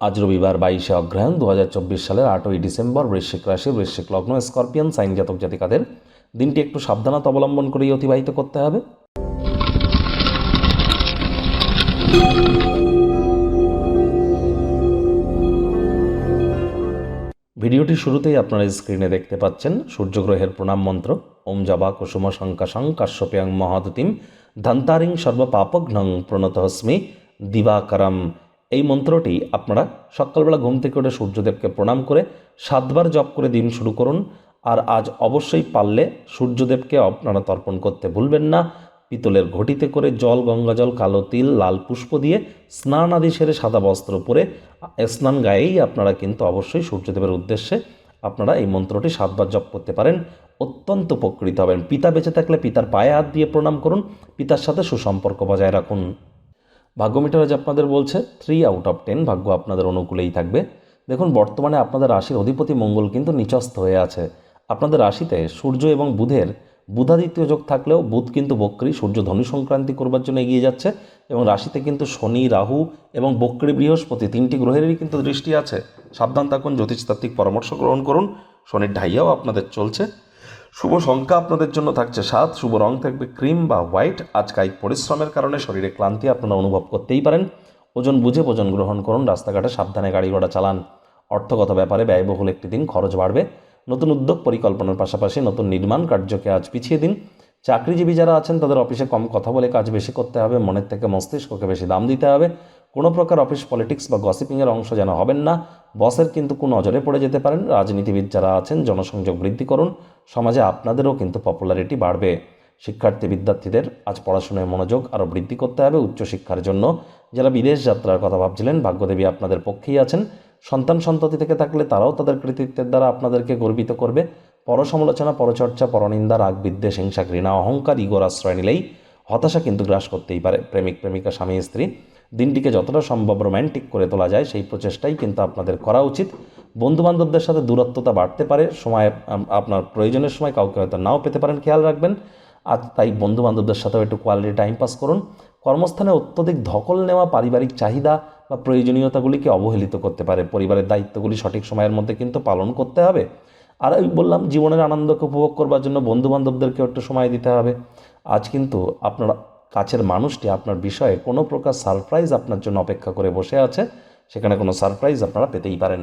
আজ রবিবার বাইশে অগ্রহায়ণ দু হাজার চব্বিশ সালের আটই ডিসেম্বর বৃশ্চিক রাশি, বৃশ্চিক লগ্ন, স্করপিয়ান, সাইন জাতক জাতিকাদের। দিনটি একটু সাবধানতা অবলম্বন করেই অতিবাহিত করতে হবে। ভিডিওটি শুরুতেই আপনারা স্ক্রিনে দেখতে পাচ্ছেন সূর্যগ্রহের প্রণাম মন্ত্র। ওম জবা কুসুম শঙ্কাশং কাশ্যপ্যাং মহাদতিম ধন্তারিং সর্বপাপঘ্নং প্রণতহস্মি দিবাকরম। এই মন্ত্রটি আপনারা সকালবেলা ঘুম থেকে উঠে সূর্যদেবকে প্রণাম করে সাতবার জপ করে দিন শুরু করুন। আর আজ অবশ্যই পারলে সূর্যদেবকে আপনারা তর্পণ করতে ভুলবেন না। পিতলের ঘটিতে করে জল গঙ্গাজল কালো তিল, লাল পুষ্প দিয়ে স্নান আদি সেরে সাদা বস্ত্র পরে স্নান গায়েই আপনারা কিন্তু অবশ্যই সূর্যদেবের উদ্দেশ্যে আপনারা এই মন্ত্রটি সাতবার জপ করতে পারেন। অত্যন্ত উপকৃত হবেন। পিতা বেঁচে থাকলে পিতার পায়ে হাত দিয়ে প্রণাম করুন। পিতার সাথে সুসম্পর্ক বজায় রাখুন। ভাগ্য মিটার আজ আপনাদের বলছে থ্রি আউট অফ টেন ভাগ্য আপনাদের অনুকূলেই থাকবে। দেখুন, বর্তমানে আপনাদের রাশির অধিপতি মঙ্গল কিন্তু নিচস্থ হয়ে আছে। আপনাদের রাশিতে সূর্য এবং বুধের বুধাদিত্য যোগ থাকলেও বুধ কিন্তু বক্রী, সূর্য ধনু সংক্রান্তি করবার জন্য এগিয়ে যাচ্ছে এবং রাশিতে কিন্তু শনি, রাহু এবং বক্রী বৃহস্পতি তিনটি গ্রহেরই কিন্তু দৃষ্টি আছে। সাবধান থাকুন, জ্যোতিষতাত্ত্বিক পরামর্শ গ্রহণ করুন। শনির ঢাইয়াও আপনাদের চলছে। শুভ সংখ্যা আপনাদের জন্য থাকছে সাত শুভ রং থাকবে ক্রিম বা হোয়াইট। আজ কায়িক পরিশ্রমের কারণে শরীরে ক্লান্তি আপনারা অনুভব করতেই পারেন। ওজন বুঝে ওজন গ্রহণ করুন, রাস্তাঘাটে সাবধানে গাড়ি ঘোড়া চালান। অর্থগত ব্যাপারে ব্যয়বহুল একটি দিন খরচ বাড়বে। নতুন উদ্যোগ পরিকল্পনার পাশাপাশি নতুন নির্মাণ কার্যকে আজ পিছিয়ে দিন। চাকরিজীবী যারা আছেন, তাদের অফিসে কম কথা বলে কাজ বেশি করতে হবে। মনের থেকে মস্তিষ্ককে বেশি দাম দিতে হবে। কোনো প্রকার অফিস পলিটিক্স বা গসিপিংয়ের অংশ যেন হবেন না। বসের কিন্তু কোনো নজরে পড়ে যেতে পারেন। রাজনীতিবিদ যারা আছেন, জনসংযোগ বৃদ্ধি করুন। সমাজে আপনাদেরও কিন্তু পপুলারিটি বাড়বে। শিক্ষার্থী, বিদ্যার্থীদের আজ পড়াশোনায় মনোযোগ আরও বৃদ্ধি করতে হবে উচ্চশিক্ষার জন্য। যারা বিদেশ যাত্রার কথা ভাবছিলেন, ভাগ্যদেবী আপনাদের পক্ষেই আছেন। সন্তান সন্ততি থেকে থাকলে তারাও তাদের কৃতিত্বের দ্বারা আপনাদেরকে গর্বিত করবে। পরসমালোচনা, পরচর্চা, পরনিন্দা রাগ বিদ্বেষ হিংসা, ঘৃণা, অহংকার, ইগোর আশ্রয় নিলেই হতাশা কিন্তু গ্রাস করতেই পারে। প্রেমিক, প্রেমিকা, স্বামী, স্ত্রী দিনটিকে যতটা সম্ভব রোম্যান্টিক করে তোলা যায়, সেই প্রচেষ্টাই কিন্তু আপনাদের করা উচিত। বন্ধুবান্ধবদের সাথে দূরত্বতা বাড়তে পারে, সময় আপনার প্রয়োজনের সময় কাউকে হয়তো নাও পেতে পারেন, খেয়াল রাখবেন। আর তাই বন্ধু বান্ধবদের সাথেও একটু কোয়ালিটি টাইম পাস করুন। কর্মস্থানে অত্যধিক ধকল নেওয়া পারিবারিক চাহিদা বা প্রয়োজনীয়তাগুলিকে অবহেলিত করতে পারে। পরিবারের দায়িত্বগুলি সঠিক সময়ের মধ্যে কিন্তু পালন করতে হবে। আর আমি বললাম, জীবনের আনন্দকে উপভোগ করবার জন্য বন্ধু বান্ধবদেরকেও একটু সময় দিতে হবে। আজ কিন্তু আপনার কাছের মানুষটি আপনার বিষয়ে কোনো প্রকার সারপ্রাইজ আপনার জন্য অপেক্ষা করে বসে আছে, সেখানে কোনো সারপ্রাইজ আপনারা পেতেই পারেন